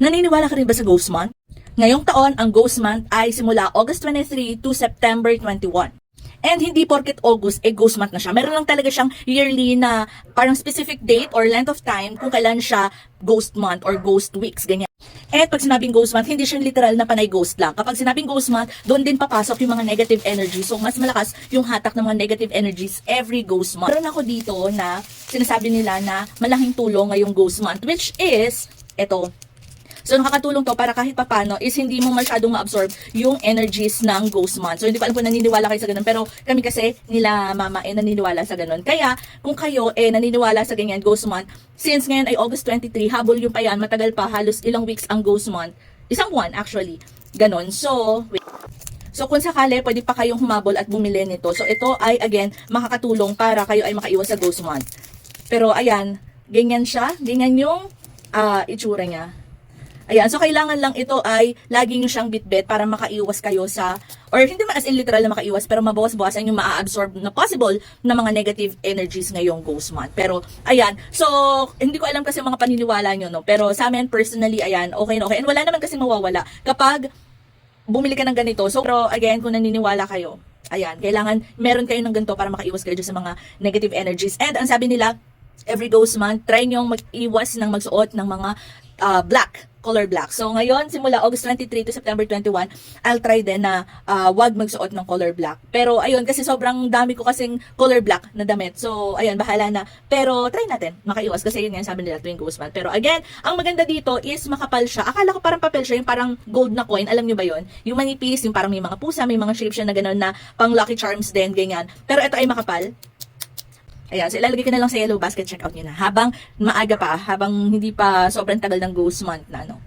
Naniniwala ka rin ba sa Ghost Month? Ngayong taon, ang Ghost Month ay simula August 23 to September 21. And hindi porket August, eh Ghost Month na siya. Meron lang talaga siyang yearly na parang specific date or length of time kung kailan siya Ghost Month or Ghost Weeks, ganyan. At pag sinabing Ghost Month, hindi siya literal na panay ghost lang. Kapag sinabing Ghost Month, doon din papasok yung mga negative energy. So, mas malakas yung hatak ng mga negative energies every Ghost Month. Meron ako dito na sinasabi nila na malaking tulong ngayong Ghost Month, which is, eto, So nakakatulong to para kahit papano is hindi mo masyadong ma-absorb yung energies ng ghost month. So hindi ko alam kung naniniwala kayo sa ganun pero kami kasi nila mama eh naniniwala sa ganun. Kaya kung kayo eh naniniwala sa ganyan ghost month, since ngayon ay August 23, habol yung pa yan, matagal pa halos ilang weeks ang ghost month. Isang buwan actually. Ganon. So, wait. So kung sakali, pwede pa kayong humabol at bumili nito. So ito ay again makakatulong para kayo ay makaiwas sa ghost month. Pero ayan, ganyan siya, ganyan yung ah, itsura niya. Ayan, so kailangan lang ito ay lagi nyo siyang bitbit para makaiwas kayo sa, or hindi man as in literal na makaiwas, pero mabawas-bawasan yung maa-absorb na possible na mga negative energies ngayong ghost month. Pero, ayan, so, hindi ko alam kasi mga paniniwala nyo, no? Pero sa amin, personally, ayan, okay na okay. And wala naman kasi mawawala kapag bumili ka ng ganito. So, pero again, kung naniniwala kayo, ayan, kailangan meron kayo ng ganito para makaiwas kayo sa mga negative energies. And ang sabi nila, every ghost month, try nyo mag-iwas ng magsuot ng mga ah, black, color black. So ngayon, simula August 23 to September 21, I'll try din na ah, wag magsuot ng color black. Pero ayun, kasi sobrang dami ko kasing color black na damit. So ayun, bahala na. Pero try natin, makaiwas. Kasi yun nga sabi nila tuwing month. Pero again, ang maganda dito is makapal siya. Akala ko parang papel siya, yung parang gold na coin. Alam nyo ba yun? Yung manipis, yung parang may mga pusa, may mga shape siya na gano'n na pang lucky charms din, ganyan. Pero ito ay makapal. Ayan, so ilalagay ko na lang sa yellow basket, check out nyo na. Habang maaga pa, habang hindi pa sobrang tagal ng ghost month na ano.